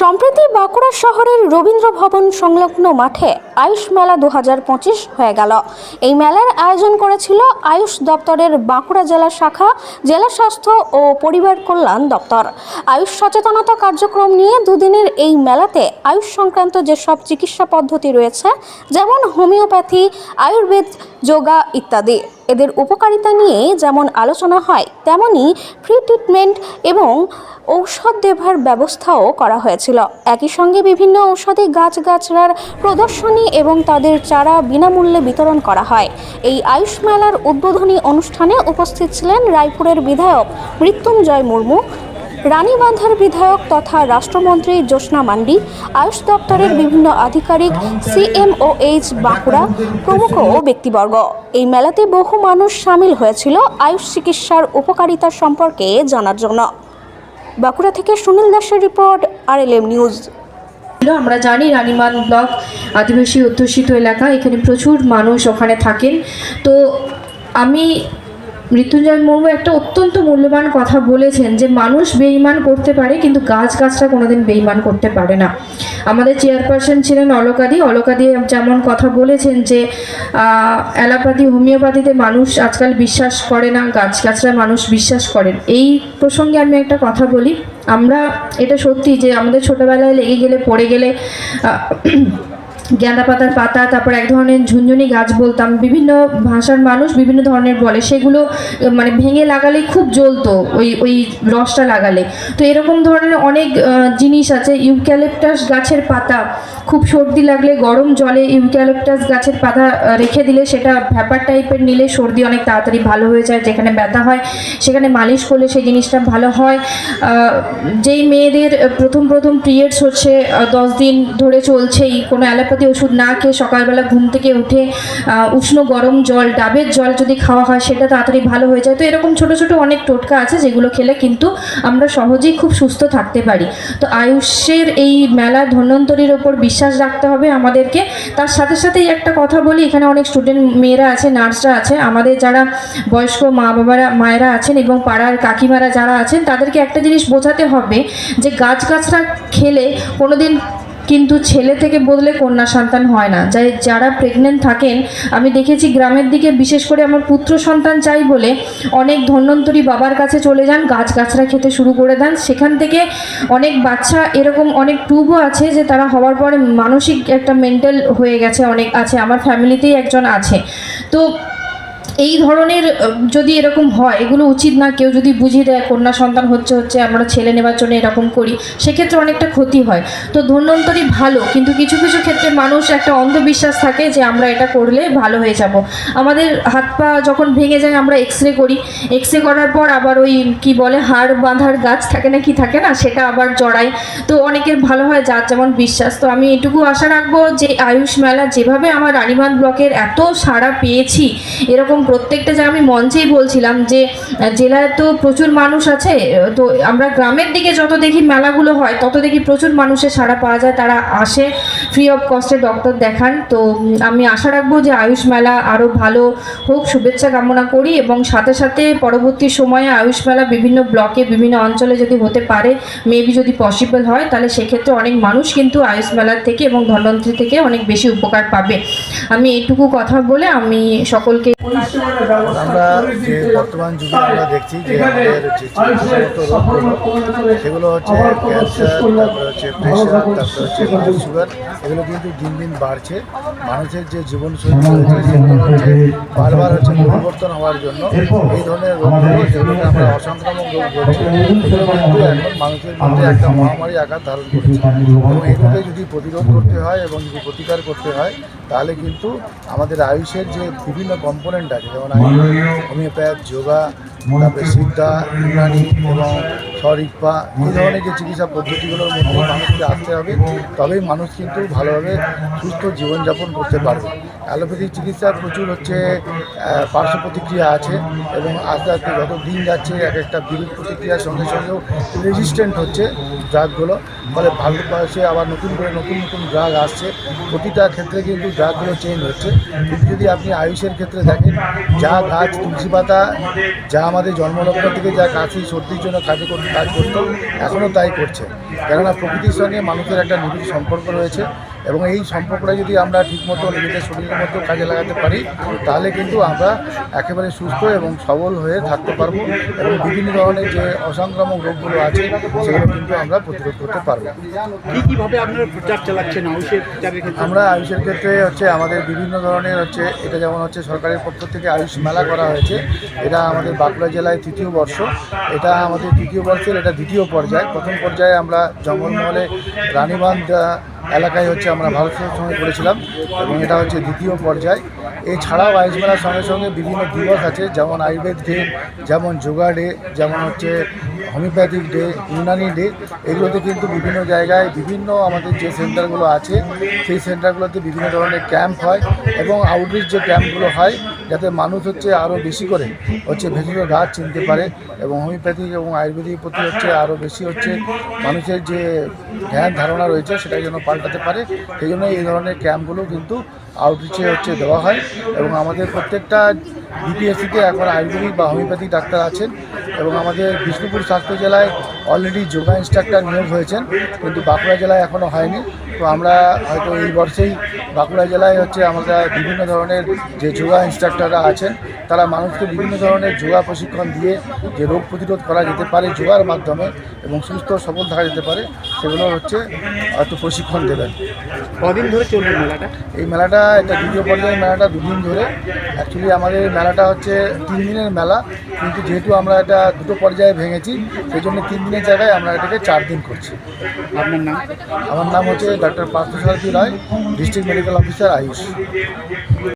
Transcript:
সম্প্রতি বাঁকুড়া শহরের রবীন্দ্র ভবন সংলগ্ন মাঠে আয়ুষ মেলা দু হয়ে গেল। এই মেলার আয়োজন করেছিল আয়ুষ দপ্তরের বাঁকুড়া জেলা শাখা, জেলা স্বাস্থ্য ও পরিবার কল্যাণ দপ্তর। আয়ুষ সচেতনতা কার্যক্রম নিয়ে দুদিনের এই মেলাতে আয়ুষ সংক্রান্ত যেসব চিকিৎসা পদ্ধতি রয়েছে, যেমন হোমিওপ্যাথি, আয়ুর্বেদ, যোগা ইত্যাদি, এদের উপকারিতা নিয়ে যেমন আলোচনা হয় তেমনি ফ্রি ট্রিটমেন্ট এবং ঔষধ দেবার ব্যবস্থাও করা হয়েছিল। একই সঙ্গে বিভিন্ন ঔষধি গাছগাছড়ার প্রদর্শনী এবং তাদের চারা বিনামূল্যে বিতরণ করা হয়। এই আয়ুষ মেলার উদ্বোধনী অনুষ্ঠানে উপস্থিত ছিলেন রায়পুরের বিধায়ক মৃত্যুঞ্জয় মুর্মু, রানীবাঁধার বিধায়ক তথা রাষ্ট্রমন্ত্রী জ্যোৎস্না মান্ডি, আয়ুষ দপ্তরের বিভিন্ন আধিকারিক সিএমওএইচ বাঁকুড়া প্রমুখ ব্যক্তিবর্গ। এই মেলাতে বহু মানুষ সামিল হয়েছিল আয়ুষ চিকিৎসার উপকারিতা সম্পর্কে জানার জন্য। বাঁকুড়া থেকে সুনীল দাসের report R L M news আমরা জানি রানীমান ব্লক আদিবাসী অধ্যুষিত এলাকা, এখানে প্রচুর মানুষ ওখানে থাকেন। তো আমি মৃত্যুঞ্জয় মুর্মু একটা অত্যন্ত মূল্যবান কথা বলেছেন যে, মানুষ বেইমান করতে পারে, কিন্তু গাছ গাছটা কোনোদিন বেইমান করতে পারে না। আমাদের চেয়ারপারসন ছিলেন অলকাদি। অলকাদি যেমন কথা বলেছেন যে অ্যালোপ্যাথি, হোমিওপ্যাথিতে মানুষ আজকাল বিশ্বাস করে না গাছ গাছরা মানুষ বিশ্বাস করেন এই প্রসঙ্গে আমি একটা কথা বলি। আমরা এটা সত্যি যে, আমাদের ছোটবেলায় লেগে গেলে, পড়ে গেলে গেঁদা পাতার পাতা, তারপর এক ধরনের ঝুনঝুনি গাছ বলতাম, বিভিন্ন ভাষার মানুষ বিভিন্ন ধরনের বলে, সেগুলো মানে ভেঙে লাগালে খুব জ্বলতো, ওই ওই রসটা লাগালে। তো এরকম ধরনের অনেক জিনিস আছে, ইউক্যালিপটাস গাছের পাতা, খুব সর্দি লাগলে গরম জলে ইউক্যালিপটাস গাছের পাতা রেখে দিলে সেটা ভ্যাপার টাইপের নিলে সর্দি অনেক তাড়াতাড়ি ভালো হয়ে যায়, যেখানে ব্যথা হয়, সেখানে মালিশ করলে সেই জিনিসটা ভালো হয়। যেই মেয়েদের প্রথম প্রথম পিরিয়ডস হচ্ছে দশ দিন ধরে চলছেই কোনো অ্যালোপ্যাথি ওষুধ না খেয়ে সকালবেলা ঘুম থেকে উঠে উষ্ণ গরম জল, ডাবের জল যদি খাওয়া হয় সেটা তাড়াতাড়ি ভালো হয়ে যায়। তো এরকম ছোট ছোট অনেক টোটকা আছে যেগুলো খেলে কিন্তু আমরা সহজেই খুব সুস্থ থাকতে পারি। তো আয়ুষের এই মেলা ধন্বন্তরীর ওপর বিশ্বাস রাখতে হবে আমাদেরকে। তার সাথে সাথেই একটা কথা বলি, এখানে অনেক স্টুডেন্ট মেয়েরা আছে, নার্সরা আছে। আমাদের যারা বয়স্ক মা বাবারা, মায়েরা আছেন এবং পাড়ার কাকিমারা যারা আছেন, তাদেরকে একটা জিনিস বোঝাতে হবে যে গাছ গাছরা খেলে কোনোদিন কিন্তু ছেলে থেকে বদলে কন্যা সন্তান হয় না। যাই যারা প্রেগনেন্ট থাকেন, আমি দেখেছি গ্রামের দিকে বিশেষ করে আমার পুত্র সন্তান চাই বলে অনেক ধন্বন্তরী বাবার কাছে চলে যান, গাছ গাছরা খেতে শুরু করে দেন। সেখান থেকে অনেক বাচ্চা, এরকম অনেক টুবও আছে যে তারা হওয়ার পরে মানসিক একটা মেন্টাল হয়ে গেছে, অনেক আছে। আমার ফ্যামিলিতেই একজন আছে। তো এই ধরনের যদি এরকম হয়, এগুলো উচিত না কেউ যদি বুঝিয়ে দেয়, কন্যা সন্তান হচ্ছে হচ্ছে আমরা ছেলে নেবার জন্য এরকম করি, সেক্ষেত্রে অনেকটা ক্ষতি হয়। তো ধন্যন্তরী ভালো, কিন্তু কিছু কিছু ক্ষেত্রে মানুষ একটা অন্ধবিশ্বাস থাকে যে আমরা এটা করলে ভালো হয়ে যাব। আমাদের হাত পা যখন ভেঙে যায়, আমরা এক্স রে করি। এক্স রে করার পর আবার ওই কি বলে, হাড় বাঁধার গাছ থাকে না কি থাকে না, সেটা আবার জড়াই তো অনেকের ভালো হয় যার যেমন বিশ্বাস। তো আমি এটুকু আশা রাখব যে আয়ুষ মেলা যেভাবে আমার রানীবাঁধ ব্লকের এত সাড়া পেয়েছি, এরকম প্রত্যেকটা যে আমি মঞ্চেই বলছিলাম যে জেলায় তো প্রচুর মানুষ আছে তো আমরা গ্রামের দিকে যত দেখি মেলাগুলো হয়, তত দেখি প্রচুর মানুষের সাড়া পাওয়া যায়, তারা আসে। ফ্রি অফ কস্টে ডক্টর দেখান। তো আমি আশা রাখব যে আয়ুষ মেলা আরও ভালো হোক, শুভেচ্ছা কামনা করি এবং সাথে সাথে পরবর্তী সময়ে আয়ুষ মেলা বিভিন্ন ব্লকে বিভিন্ন অঞ্চলে যদি হতে পারে মেবি যদি পসিবল হয়, তাহলে সেক্ষেত্রে অনেক মানুষ কিন্তু আয়ুষ মেলার থেকে এবং ধন্বন্তরী থেকে অনেক বেশি উপকার পাবে। আমি এইটুকু কথা বলে আমি সকলকে আমরা যে বর্তমান যুগে আমরা দেখছি যে আমাদের যে সমস্ত রোগগুলো, সেগুলো হচ্ছে ক্যান্সার তারপরে হচ্ছে প্রেশার তারপরে হচ্ছে সুগার এগুলো কিন্তু দিন দিন বাড়ছে। মানুষের যে জীবনশৈলী সেগুলো হচ্ছে বারবার হচ্ছে পরিবর্তন হওয়ার জন্য এই ধরনের রোগগুলো যেগুলোকে আমরা অসংক্রামক রোগ বলছি এগুলো কিন্তু এখন মানুষের মধ্যে একটা মহামারী আকার ধারণ করেছে। এবং এগুলোকে যদি প্রতিরোধ করতে হয় এবং যদি প্রতিকার করতে হয় তাহলে কিন্তু আমাদের আয়ুষের যে বিভিন্ন কম্পোনেন্ট আছে যেমন হোমিওপ্যাথ যোগা সিদ্ধা ইউনানি এবং শরিকপা এই ধরনের যে চিকিৎসা পদ্ধতিগুলোর মধ্যে মানুষকে আসতে হবে, তবেই মানুষ কিন্তু ভালোভাবে সুস্থ জীবনযাপন করতে পারবে। অ্যালোপ্যাথিক চিকিৎসার প্রচুর হচ্ছে পার্শ্ব প্রতিক্রিয়া আছে এবং আস্তে আস্তে যত দিন যাচ্ছে এক একটা বিরূপ প্রতিক্রিয়ার সঙ্গে সঙ্গেও রেজিস্ট্যান্ট হচ্ছে ড্রাগগুলো। ফলে বয়সে আবার নতুন করে নতুন নতুন ড্রাগ আসছে। প্রতিটা ক্ষেত্রে কিন্তু ড্রাগগুলো চেঞ্জ হচ্ছে। কিন্তু যদি আপনি আয়ুষের ক্ষেত্রে দেখেন, যা গাছ তুলসী পাতা, যা আমাদের জন্মলগ্ন থেকে যা কাশি, সর্দির জন্য কাজে করতে কাজ করতো এখনও তাই করছে। কেননা প্রকৃতির সঙ্গে মানুষের একটা নিবিড় সম্পর্ক রয়েছে। এবং এই সম্পর্কটা যদি আমরা ঠিকমতো নিজেদের শরীরের মতো কাজে লাগাতে পারি তাহলে কিন্তু আমরা একেবারে সুস্থ এবং সবল হয়ে থাকতে পারব এবং বিভিন্ন ধরনের যে অসংক্রামক রোগগুলো আছে সেগুলো কিন্তু আমরা প্রতিরোধ করতে পারব। কীভাবে আপনারা প্রচার চালাচ্ছেন প্রচারের ক্ষেত্রে? আমরা আয়ুষের ক্ষেত্রে হচ্ছে আমাদের বিভিন্ন ধরনের হচ্ছে এটা যেমন হচ্ছে সরকারের পক্ষ থেকে আয়ুষ মেলা করা হয়েছে এটা আমাদের বাঁকুড়া জেলায় তৃতীয় বর্ষ এটা আমাদের তৃতীয় বর্ষের এটা দ্বিতীয় পর্যায়। প্রথম পর্যায়ে আমরা জঙ্গলমহলে রানীবান্ধ এলাকায় হচ্ছে আমরা ভারতের সঙ্গে করেছিলাম এবং এটা হচ্ছে দ্বিতীয় পর্যায়। এছাড়াও আয়ুষ মেলার সঙ্গে সঙ্গে বিভিন্ন দিবস আছে, যেমন আয়ুর্বেদ ডে যেমন যোগা ডে, যেমন হচ্ছে হোমিওপ্যাথিক ডে, ইউনানি ডে, এগুলোতে কিন্তু বিভিন্ন জায়গায় বিভিন্ন আমাদের যে সেন্টারগুলো আছে, সেই সেন্টারগুলোতে বিভিন্ন ধরনের ক্যাম্প হয় এবং আউটরিচ যে ক্যাম্পগুলো হয়, যাতে মানুষ হচ্ছে আরও বেশি করে হচ্ছে ভেষজ গাছ চিনতে পারে এবং হোমিওপ্যাথিক এবং আয়ুর্বেদিক প্রতি হচ্ছে আরও বেশি হচ্ছে মানুষের যে জ্ঞান ধারণা রয়েছে সেটা যেন পাল্টাতে পারে। সেই জন্য এই ধরনের ক্যাম্পগুলো কিন্তু আউটরিচে হচ্ছে দেওয়া হয় এবং আমাদের প্রত্যেকটা বিপিএসসিতে এখন আয়ুর্বেদিক বা হোমিওপ্যাথিক ডাক্তার আছেন। এবং আমাদের বিষ্ণুপুর স্বাস্থ্য জেলায় অলরেডি যোগা ইনস্ট্রাক্টর নিয়োগ হয়েছেন কিন্তু বাঁকুড়া জেলায় এখনও হয়নি। তো আমরা হয়তো এই বর্ষেই বাঁকুড়া জেলায় হচ্ছে আমরা বিভিন্ন ধরনের যে যোগা ইনস্ট্রাক্টররা আছেন তারা মানুষকে বিভিন্ন ধরনের যোগা প্রশিক্ষণ দিয়ে যে রোগ প্রতিরোধ করা যেতে পারে যোগার মাধ্যমে এবং সুস্থ সবল থাকা যেতে পারে সেগুলো হচ্ছে হয়তো প্রশিক্ষণ দেবেন। কদিন ধরে চলবে মেলাটা? এই মেলাটা এটা দ্বিতীয় পর্যায়ের মেলাটা দুদিন ধরে। অ্যাকচুয়ালি আমাদের মেলাটা হচ্ছে তিন দিনের মেলা কিন্তু যেহেতু আমরা এটা দুটো পর্যায়ে ভেঙেছি সেই জন্য তিন দিনের জায়গায় আমরা এটাকে চার দিন করছি। আপনার নাম? আমার নাম হচ্ছে doctor Parthasarathi Roy district medical officer AYUSH.